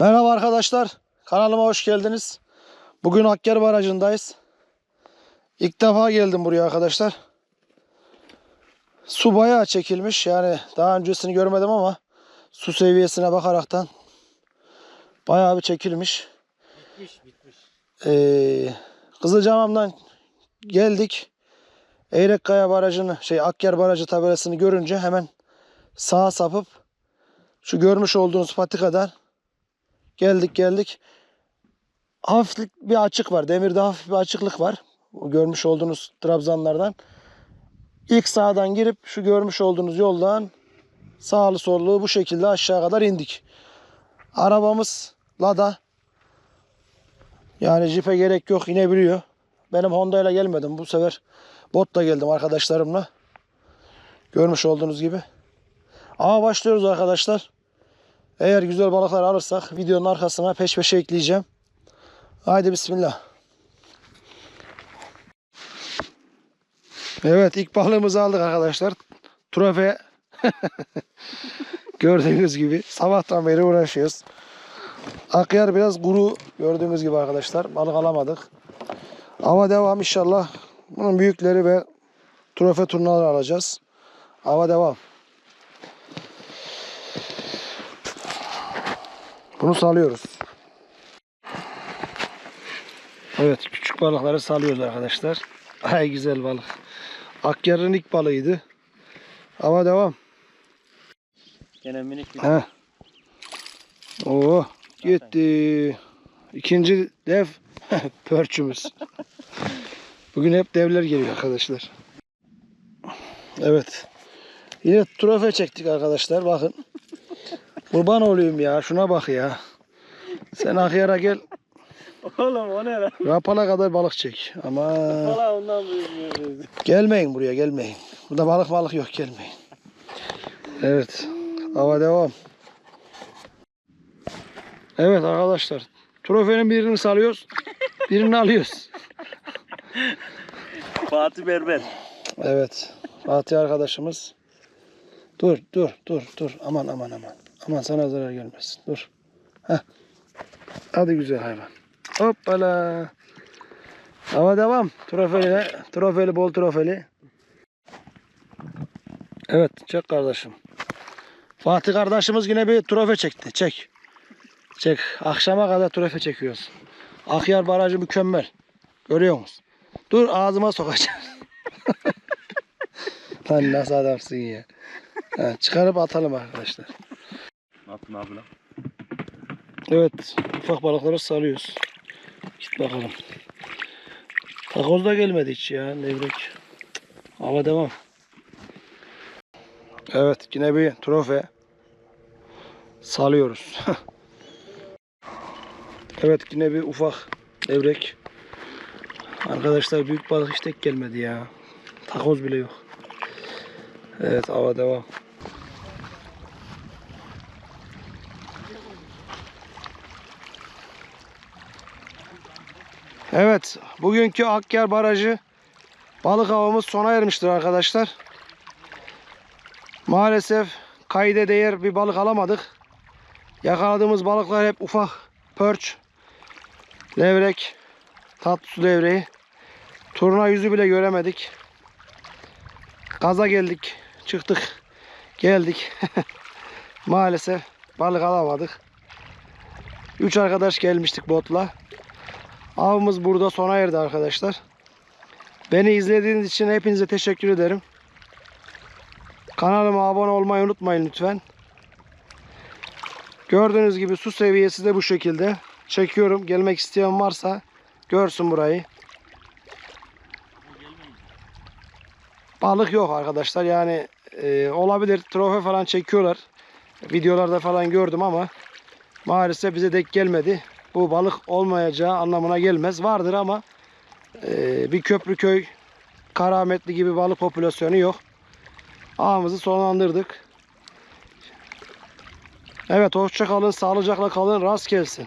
Merhaba arkadaşlar. Kanalıma hoş geldiniz. Bugün Akker Barajı'ndayız. İlk defa geldim buraya arkadaşlar. Su bayağı çekilmiş. Yani daha öncesini görmedim ama su seviyesine bakaraktan bayağı bir çekilmiş. Bitmiş bitmiş. Ee, Kızılcamam'dan geldik. Eyrekkaya Barajı'nı, şey Akker Barajı tabelasını görünce hemen sağa sapıp şu görmüş olduğunuz patikadan geldik geldik. Hafiflik bir açık var. Demirde hafif bir açıklık var. O görmüş olduğunuz trabzanlardan. İlk sağdan girip şu görmüş olduğunuz yoldan sağlı sollu bu şekilde aşağı kadar indik. Arabamız Lada. Yani jipe gerek yok inebiliyor. Benim Honda ile gelmedim. Bu sefer botla geldim arkadaşlarımla. Görmüş olduğunuz gibi. Ama başlıyoruz arkadaşlar. Eğer güzel balıklar alırsak videonun arkasına peş peşe ekleyeceğim. Haydi bismillah. Evet ilk balığımızı aldık arkadaşlar. Trofe. Gördüğünüz gibi sabahtan beri uğraşıyoruz. Akyar biraz kuru gördüğünüz gibi arkadaşlar. Balık alamadık. Ama devam inşallah. Bunun büyükleri ve trofe turnaları alacağız. Hava devam. Bunu salıyoruz. Evet küçük balıkları salıyoruz arkadaşlar. Ay güzel balık. Akyar'ın ilk balığıydı. Hava devam. Gene minik bir He. Oo gitti. İkinci dev pörçümüz. Bugün hep devler geliyor arkadaşlar. Evet. Yine trofe çektik arkadaşlar bakın. Kurban olayım ya şuna bak ya. Sen Akyar'a gel Oğlum o ne lan? rapala kadar balık çek. Ama Valla ondan büyük gelmeyin buraya gelmeyin. Burada balık balık yok gelmeyin. Evet. Hava devam. Evet arkadaşlar. Trofenin birini salıyoruz. Birini alıyoruz. Fatih Berber. Evet. Fatih arkadaşımız. Dur dur dur dur. Aman aman aman. Aman sana zarar gelmesin. Dur. Heh. Hadi güzel hayvan. Hoppala. Hava devam. Trofeli, trofeli bol trofeli. Evet çek kardeşim. Fatih kardeşimiz yine bir trofe çekti. Çek. Çek. Akşama kadar trofe çekiyoruz. Akyar barajı mükemmel. Görüyor musun? Dur ağzıma sokacağım. Lan nasıl adamsın ya. Ha, çıkarıp atalım arkadaşlar. Atın abi lan. Evet. Ufak balıkları salıyoruz. Git bakalım. Takoz da gelmedi hiç ya. Levrek. Hava devam. Evet. Yine bir trofe. Salıyoruz. evet. Yine bir ufak levrek. Arkadaşlar büyük balık hiç tek gelmedi ya. Takoz bile yok. Evet. Hava devam. Evet, bugünkü Akker Barajı balık avımız sona ermiştir arkadaşlar. Maalesef kayda değer bir balık alamadık. Yakaladığımız balıklar hep ufak pörç, levrek, tatlı su levreği. Turna yüzü bile göremedik. Gaza geldik, çıktık, geldik. Maalesef balık alamadık. Üç arkadaş gelmiştik botla. Avımız burada sona erdi arkadaşlar. Beni izlediğiniz için hepinize teşekkür ederim. Kanalıma abone olmayı unutmayın lütfen. Gördüğünüz gibi su seviyesi de bu şekilde. Çekiyorum. Gelmek isteyen varsa görsün burayı. Balık yok arkadaşlar. Yani e, olabilir. Trofe falan çekiyorlar. Videolarda falan gördüm ama maalesef bize denk gelmedi bu balık olmayacağı anlamına gelmez. Vardır ama e, bir Köprüköy, Karametli gibi balık popülasyonu yok. Ağımızı sonlandırdık. Evet hoşça kalın, sağlıcakla kalın, rast gelsin.